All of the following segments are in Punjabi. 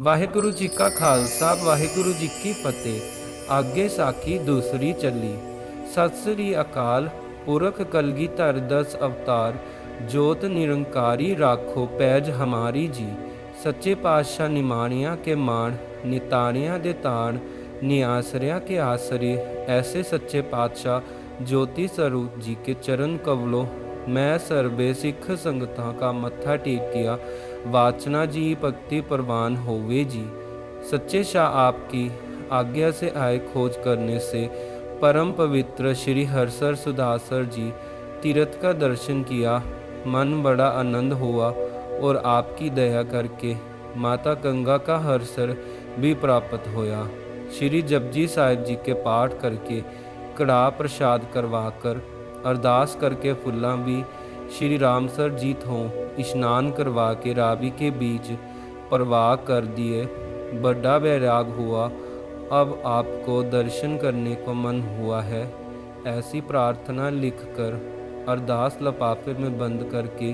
ਵਾਹਿਗੁਰੂ ਜੀ ਕਾ ਖਾਲਸਾ, ਵਾਹਿਗੁਰੂ ਜੀ ਕੀ ਫਤਿਹ। ਆਗੇ ਸਾਖੀ ਦੂਸਰੀ ਚੱਲੀ। ਸਤਿ ਸ੍ਰੀ ਅਕਾਲ, ਪੁਰਖ ਕਲਗੀ ਧਰ ਦਸ ਅਵਤਾਰ, ਜੋਤ ਨਿਰੰਕਾਰੀ ਰਾਖੋ ਪੈਜ ਹਮਾਰੀ ਜੀ। ਸੱਚੇ ਪਾਤਸ਼ਾਹ ਨਿਮਾਣਿਆ ਕੇ ਮਾਣ, ਨਿਤਾਣਿਆ ਦੇ ਤਾਣ, ਨਿਆਸਰਿਆ ਕੇ ਆਸਰੀ, ਐਸੇ ਸੱਚੇ ਪਾਤਸ਼ਾਹ ਜੋਤੀ ਸਰੂਪ ਜੀ ਕੇ ਚਰਨ ਕਵਲੋ, ਮੈਂ ਸਰਬੇ ਸਿੱਖ ਸੰਗਤਾਂ ਕਾ ਮੱਥਾ ਟੇਕਿਆ वाचना जी भक्ति प्रवान होवे जी। सच्चे शाह आपकी आज्ञा से आए खोज करने से परम पवित्र श्री हरसर सुधासर जी तीर्थ का दर्शन किया, मन बड़ा आनंद हुआ और आपकी दया करके माता गंगा का हरसर भी प्राप्त होया। श्री जपजी साहिब जी के पाठ करके कड़ा प्रसाद करवाकर अरदास करके फुल्ला भी श्री राम सर जी थों इनान करवा के रावी के बीच प्रवाह कर दिए। बड़ा वैराग हुआ। अब आपको दर्शन करने को मन हुआ है। ऐसी प्रार्थना लिखकर अरदास लफाफे में बंद करके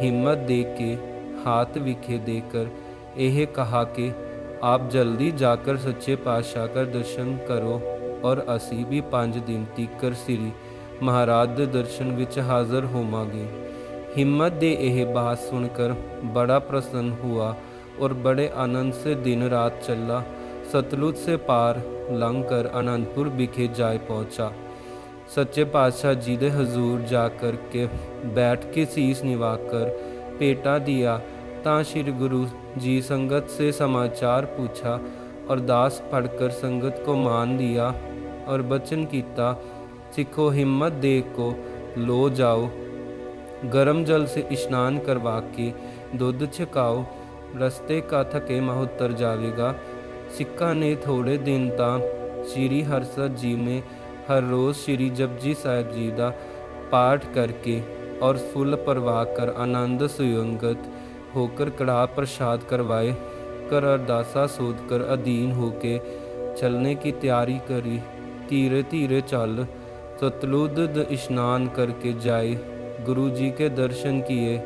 हिम्मत दे के हाथ विखे देकर यह कहा कि आप जल्दी जाकर सच्चे पातशाह का दर्शन करो और असी भी पाँच दिन तीकर श्री ਮਹਾਰਾਜ ਦੇ ਦਰਸ਼ਨ ਵਿੱਚ ਹਾਜ਼ਰ ਹੋਵਾਂਗੇ। ਹਿੰਮਤ ਦੇ ਇਹ ਬਾਤ ਸੁਣ ਕਰ ਬੜਾ ਪ੍ਰਸੰਨ ਹੁਆ और बड़े आनंद से दिन रात चला सतलुज से पार लंघ कर आनंदपुर विखे जाए पहुंचा सच्चे पातशाह जी ਦੇ ਹਜ਼ੂਰ ਜਾ ਕਰਕੇ ਬੈਠ ਕੇ ਸੀਸ ਨਿਵਾ ਕਰ ਪੇਟਾ ਦਿਆ। ਤਾਂ ਸ੍ਰੀ ਗੁਰੂ ਜੀ ਸੰਗਤ ਸੇ ਸਮਾਚਾਰ ਪੁੱਛਾ। ਅਰਦਾਸ ਪੜ੍ਹ ਕਰ ਸੰਗਤ ਕੋ ਮਾਨ ਦਿਆ ਔਰ ਬਚਨ ਕੀਤਾ सिखो हिम्मत दे को लो जाओ गर्म जल से स्नान करवा के दूध छकाओ रस्ते का थके मह उतर जाएगा सिक्का ने थोड़े दिन ता श्री हरसत जी में हर रोज़ श्री जपजी साहिब जी का पाठ करके और फुल परवाह कर आनंद सुयंगत होकर कड़ा प्रसाद करवाए कर अरदासा सोध कर अधीन होके चलने की तैयारी करी धीरे धीरे चल सतलुद स्नान करके जाए गुरु जी के दर्शन किए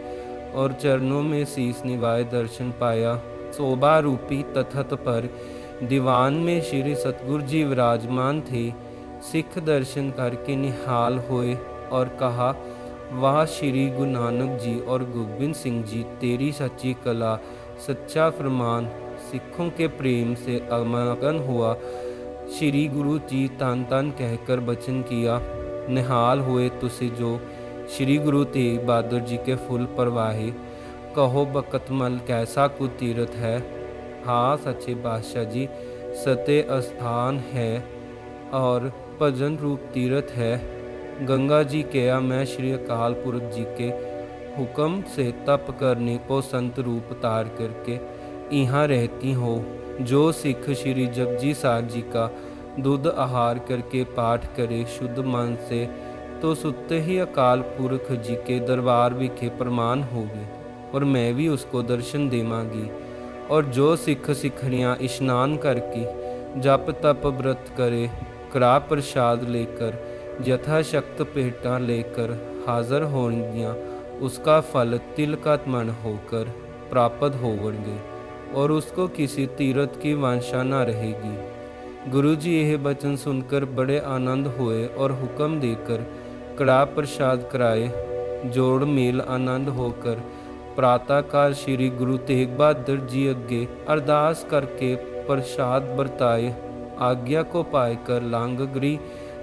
और चरणों में शीस निभाए दर्शन पाया। शोभा रूपी तखत पर दीवान में श्री सतगुरु जी विराजमान थे। सिख दर्शन करके निहाल हुए और कहा, वाह श्री गुरु नानक जी और गोबिंद सिंह जी, तेरी सच्ची कला, सच्चा फरमान, सिखों के प्रेम से अमगन हुआ। श्री गुरु जी तन तन कहकर बचन किया, निहाल हुए तुसे जो श्री गुरु तेग बहादुर जी के फुल परवाहे। कहो बकतमल कैसा कुतीरथ है? हाँ सच्चे बादशाह जी, सत्य स्थान है और भजन रूप तीर्थ है। गंगा जी कहा मैं श्री अकाल पुरख जी के हुक्म से तप करने को संत रूप तार करके यहाँ रहती हो, जो सिख श्री जपजी साहब जी का दूध आहार करके पाठ करे शुद्ध मन से तो सुते ही अकाल पुरख जी के दरबार विखे प्रमाण होगी, और मैं भी उसको दर्शन देवांगी। और जो सिख सिखड़ियाँ स्नान करके जप तप व्रत करे, कड़ा प्रसाद लेकर, यथाशक्त पेटा लेकर हाजिर होंगियाँ उसका फल तिल का मन होकर प्राप्त होवणगे। और उसको किसी तीर्थ की वांछा न रहेगी। गुरु जी यह वचन सुनकर बड़े आनंद हुए और हुक्म देकर कड़ा प्रसाद कराए। जोड़ मेल आनंद होकर प्रातःकाल श्री गुरु तेग बहादुर जी अगे अरदास करके प्रसाद बरताए। आज्ञा को पाकर लांगगरी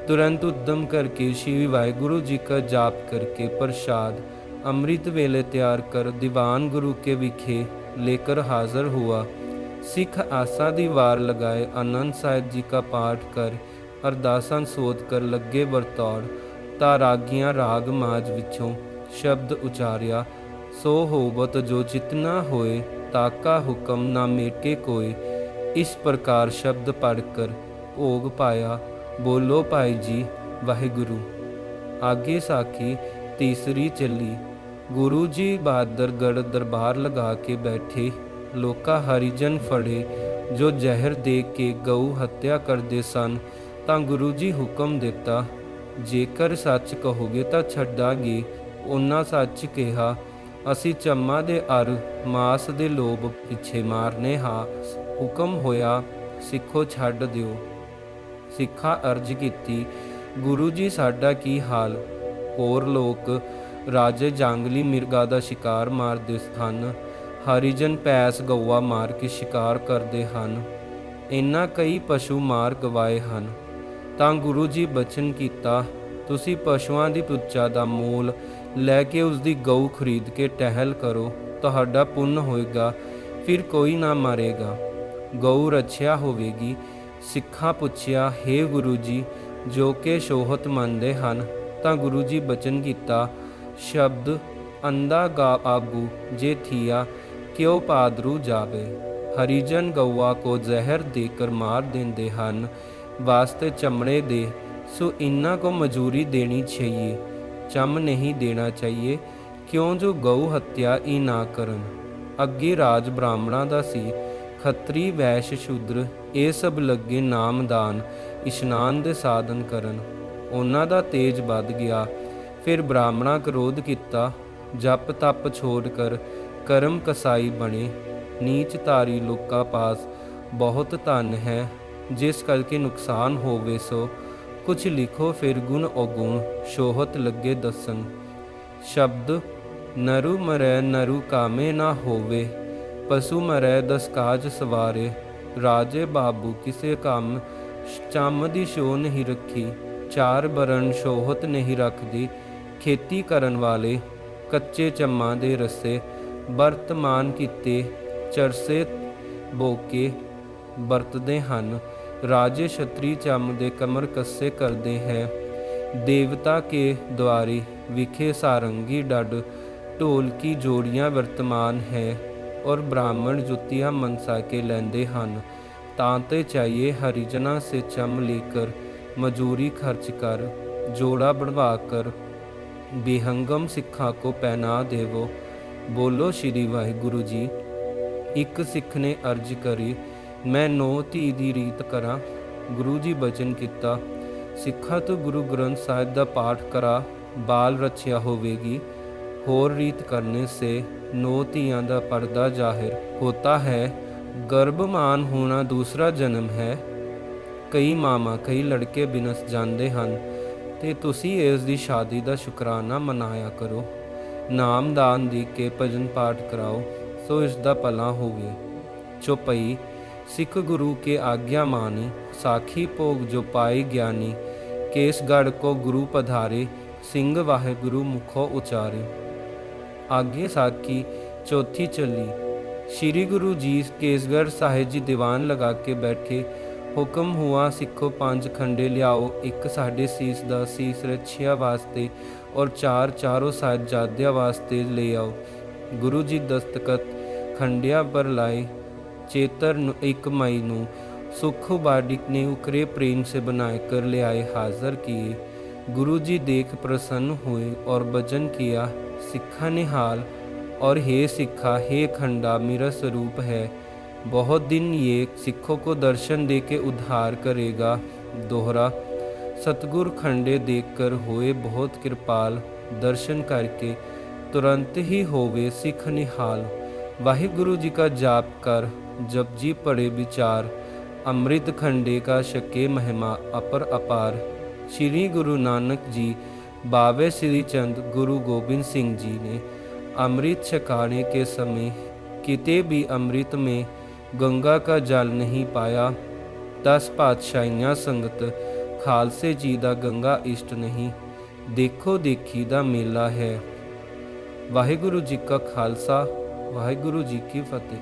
तुरंत उद्यम करके श्री वाहिगुरु जी का जाप करके प्रसाद, अमृत वेले तैयार कर दीवान गुरु के विखे। लेकर हाजिर हुआ सिख आशा दी वार लगाए आनंद साहिब जी का पाठ कर अरदासा सोध कर लगे ਵਰਤੌੜ ਤਾਂ ਰਾਗੀਆਂ ਰਾਗ ਮਾਜ ਵਿੱਚੋਂ ਸ਼ਬਦ ਉਚਾਰਿਆ ਸੋ ਹੋਵਤ ਜੋ ਜਿਤਨਾ ਹੋਏ ਤਾਕਾ ਹੁਕਮ ਨਾ ਮੇਟੇ ਕੋਏ ਇਸ ਪ੍ਰਕਾਰ ਸ਼ਬਦ ਪੜ ਕਰ ਭੋਗ ਪਾਇਆ ਬੋਲੋ ਭਾਈ ਜੀ ਵਾਹਿਗੁਰੂ ਆਗੇ ਸਾਖੀ ਤੀਸਰੀ ਚੱਲੀ ਗੁਰੂ ਜੀ ਬਹਾਦਰਗੜ ਦਰਬਾਰ ਲਗਾ ਕੇ ਬੈਠੇ, ਲੋਕਾਂ ਹਰੀਜਨ ਫੜੇ, ਜੋ ਜ਼ਹਿਰ ਦੇ ਕੇ ਗਊ ਹੱਤਿਆ ਕਰਦੇ ਸਨ, ਤਾਂ ਗੁਰੂ ਜੀ ਹੁਕਮ ਦਿੱਤਾ, ਜੇਕਰ ਸੱਚ ਕਹੋਗੇ ਤਾਂ ਛੱਡਾਂਗੇ। ਉਹਨਾਂ ਸੱਚ ਕਿਹਾ, ਅਸੀਂ ਚੰਮਾ ਦੇ ਅਰ, ਮਾਸ ਦੇ ਲੋਭ ਪਿੱਛੇ ਮਾਰਨੇ ਹਾਂ। ਹੁਕਮ ਹੋਇਆ, ਸਿੱਖੋ ਛੱਡ ਦਿਓ। ਸਿੱਖਾ ਅਰਜ ਕੀਤੀ, ਗੁਰੂ ਜੀ ਸਾਡਾ ਕੀ ਹਾਲ? ਹੋਰ ਲੋਕ ਰਾਜੇ ਜੰਗਲੀ ਮਿਰਗਾ ਦਾ ਸ਼ਿਕਾਰ ਮਾਰਦੇ ਹਨ। ਹਰੀਜਨ ਪੈਸ ਗਊਆ ਮਾਰ ਕੇ ਸ਼ਿਕਾਰ ਕਰਦੇ ਹਨ। ਇਨ੍ਹਾਂ ਕਈ ਪਸ਼ੂ ਮਾਰ ਗਵਾਏ ਹਨ। ਤਾਂ ਗੁਰੂ ਜੀ ਬਚਨ ਕੀਤਾ, ਤੁਸੀਂ ਪਸ਼ੂਆਂ ਦੀ ਪੁੱਛਾ ਦਾ ਮੋਲ ਲੈ ਕੇ ਉਸ ਦੀ ਗਊ ਖਰੀਦ ਕੇ ਟਹਿਲ ਕਰੋ, ਤੁਹਾਡਾ ਪੁੰਨ ਹੋਏਗਾ, ਫਿਰ ਕੋਈ ਨਾ ਮਾਰੇਗਾ। ਗਊ ਰੱਛਿਆ ਹੋਵੇਗੀ, ਸਿੱਖਾਂ ਪੁੱਛਿਆ हे ਗੁਰੂ ਜੀ, ਜੋ ਕਿ ਸ਼ੋਹਤ ਮੰਨਦੇ ਹਨ? ਤਾਂ ਗੁਰੂ ਜੀ ਬਚਨ ਕੀਤਾ ਸ਼ਬਦ ਅੰਦਾ ਗਾ ਆਗੂ ਜੇ ਥੀਆ, ਕਿਉ ਪਾਦਰੂ ਜਾਵੇ? ਹਰੀਜਨ ਗਊਆ ਕੋ ਜ਼ਹਿਰ ਦੇ ਕਰ ਮਾਰ ਦਿੰਦੇ ਹਨ। ਵਾਸਤੇ ਚਮੜੇ ਦੇ, ਸੋ ਇਨ੍ਹਾਂ ਕੋ ਮਜ਼ਦੂਰੀ ਦੇਣੀ ਚਾਹੀਏ ਚਮ ਨਹੀਂ ਦੇਣਾ ਚਾਹੀਏ, ਕਿਉਂ ਜੋ ਗਊ ਹੱਤਿਆ ਹੀ ਨਾ ਕਰਨ? ਅੱਗੇ ਰਾਜ ਬ੍ਰਾਹਮਣਾਂ ਦਾ ਸੀ। ਖੱਤਰੀ, ਵੈਸ਼, ਸ਼ੂਦਰ ਇਹ ਸਭ ਲੱਗੇ ਨਾਮਦਾਨ, ਇਸ਼ਨਾਨ ਦੇ ਸਾਧਨ ਕਰਨ। ਉਹਨਾਂ ਦਾ ਤੇਜ ਵੱਧ ਗਿਆ। ਫਿਰ ਬ੍ਰਾਹਮਣਾ ਕ੍ਰੋਧ ਕੀਤਾ, ਜਪ ਤਪ ਛੋੜ ਕਰ, ਕਰਮ ਕਸਾਈ ਬਣੇ, ਨੀਚ ਧਾਰੀ ਲੋਕਾਂ ਪਾਸ ਬਹੁਤ ਧਨ ਹੈ, ਜਿਸ ਕਰਕੇ ਨੁਕਸਾਨ ਹੋਵੇ ਸੋ, ਕੁਛ ਲਿਖੋ ਫਿਰ ਗੁਣ ਔਗੁਣ, ਸ਼ੋਹਤ ਲੱਗੇ ਦੱਸਣ ਸ਼ਬਦ, ਨਰੂ ਮਰੈ ਨਰੂ ਕਾਮੇ ਨਾ ਹੋਵੇ, ਪਸ਼ੂ ਮਰੈ ਦਸ ਕਾਜ ਸਵਾਰੇ, ਰਾਜੇ ਬਾਬੂ ਕਿਸੇ ਕੰਮ, ਚੰਮ ਦੀ ਸ਼ੋ ਨਹੀਂ ਰੱਖੀ, ਚਾਰ ਬਰਨ ਸ਼ੋਹਤ ਨਹੀਂ ਰੱਖਦੀ ਖੇਤੀ ਕਰਨ ਵਾਲੇ ਕੱਚੇ ਚੰਮਾਂ ਦੇ ਰਸੇ ਵਰਤਮਾਨ ਕੀਤੇ ਚਰਸੇ ਬੋਕੇ ਵਰਤਦੇ ਹਨ। ਰਾਜੇ ਛਤਰੀ ਚੰਮ ਦੇ ਕਮਰ ਕੱਸੇ ਕਰਦੇ ਹੈ। ਦੇਵਤਾ ਕੇ ਦੁਆਰੇ ਵਿਖੇ ਸਾਰੰਗੀ ਡੱਡ ਢੋਲ ਕੀ ਜੋੜੀਆਂ ਵਰਤਮਾਨ ਹੈ ਔਰ ਬ੍ਰਾਹਮਣ ਜੁੱਤੀਆਂ ਮਨਸਾ ਕੇ ਲੈਂਦੇ ਹਨ। ਤਾਂ ਤੇ ਚਾਹੀਏ ਹਰੀਜਨਾ ਸੇ ਚਮ ਲੇਕਰ ਮਜੂਰੀ ਖਰਚ ਕਰ, ਜੋੜਾ ਬਣਵਾ ਕਰ ਬੇਹੰਗਮ ਸਿੱਖਾਂ ਕੋ ਪਹਿਨਾ ਦੇਵੋ। ਬੋਲੋ ਸ਼੍ਰੀ ਵਾਹਿਗੁਰੂ ਜੀ, ਇੱਕ ਸਿੱਖ ਨੇ ਅਰਜ ਕਰੀ, ਮੈਂ ਨੋ ਧੀ ਦੀ ਰੀਤ ਕਰਾਂ। ਗੁਰੂ ਜੀ ਬਚਨ ਕੀਤਾ, ਸਿੱਖਾਂ ਤੋਂ ਗੁਰੂ ਗ੍ਰੰਥ ਸਾਹਿਬ ਦਾ ਪਾਠ ਕਰਾ, ਬਾਲ ਰੱਖਿਆ ਹੋਵੇਗੀ। ਹੋਰ ਰੀਤ ਕਰਨੇ ਸੇ, ਨੋ ਧੀਆਂ ਦਾ ਪਰਦਾ ਜ਼ਾਹਿਰ ਹੋਤਾ ਹੈ। ਗਰਭਮਾਨ ਹੋਣਾ ਦੂਸਰਾ ਜਨਮ ਹੈ। ਕਈ ਮਾਮਾ ਕਈ ਲੜਕੇ ਬਿਨਸ ਜਾਂਦੇ ਹਨ। ਤੇ ਤੁਸੀਂ ਇਸ ਦੀ ਸ਼ਾਦੀ ਦਾ ਸ਼ੁਕਰਾਨਾ ਮਨਾਇਆ ਕਰੋ। ਨਾਮਦਾਨ ਦੇ ਕੇ ਭਜਨ ਪਾਠ ਕਰਾਓ, ਸੋ ਇਸ ਦਾ ਭਲਾ ਹੋਵੇ। ਚੁਪਈ ਸਿੱਖ ਗੁਰੂ ਕੇ ਆਗਿਆ ਮਾਨੀ, ਸਾਖੀ ਭੋਗ ਜੋ ਪਾਈ ਗਿਆਨੀ ਕੇਸਗੜ ਕੋ ਗੁਰੂ ਪਧਾਰੇ, ਸਿੰਘ ਵਾਹਿਗੁਰੂ ਮੁਖੋ ਉਚਾਰੇ। ਆਗੇ ਸਾਖੀ, ਚੌਥੀ ਚੱਲੀ, ਸ੍ਰੀ ਗੁਰੂ ਜੀ ਕੇਸਗੜ ਸਾਹਿਬ ਜੀ ਦੀਵਾਨ ਲਗਾ ਕੇ ਬੈਠੇ ਹੁਕਮ ਹੁਆ, ਸਿੱਖੋ ਪੰਜ ਖੰਡੇ ਲਿਆਓ, ਇੱਕ ਸਾਡੇ ਸੀਸ ਦਾ ਸੀਸ ਰੱਖਿਆ ਵਾਸਤੇ ਔਰ ਚਾਰ ਚਾਰੋ ਸਾਹਿਬਜ਼ਾਦਿਆਂ ਵਾਸਤੇ ਲੈ ਆਓ। ਗੁਰੂ ਜੀ ਦਸਤਖਤ, ਖੰਡਿਆਂ ਪਰ ਲਾਏ, ਚੇਤਰ ਨੂੰ 1 ਮਈ ਨੂੰ, ਸੁਖੋ ਬਾਡਿਕ ਨੇ ਉਕਰੇ ਪ੍ਰੇਮ ਸੇ ਬਨਾਏ ਕਰ ਲਿਆਏ, ਹਾਜ਼ਰ ਕੀ ਗੁਰੂ ਜੀ ਦੇਖ ਪ੍ਰਸੰਨ ਹੋਏ ਔਰ ਬਚਨ ਕੀਆ, ਸਿੱਖਾ ਨਿਹਾਲ ਔਰ ਹੇ ਸਿੱਖਾ, ਹੇ ਖੰਡਾ, ਮੇਰਾ ਸਰੂਪ ਹੈ। बहुत दिन ये सिखों को दर्शन दे के उद्धार करेगा दोहरा। सतगुर खंडे देखकर होए बहुत कृपाल, दर्शन करके तुरंत ही होवे सिख निहाल। वाहिगुरु जी का जाप कर जब जी पड़े विचार। अमृत खंडे का शके महिमा अपर अपार। श्री गुरु नानक जी, बावे श्री चंद गुरु गोबिंद सिंह जी ने अमृत छकाने के समय किते भी अमृत में गंगा का जल नहीं पाया दस पातशाहियाँ संगत खालसे जी दा गंगा इष्ट नहीं देखो देखी दा मेला है ਵਾਹਿਗੁਰੂ ਜੀ ਕਾ ਖਾਲਸਾ ਵਾਹਿਗੁਰੂ ਜੀ ਕੀ ਫਤਿਹ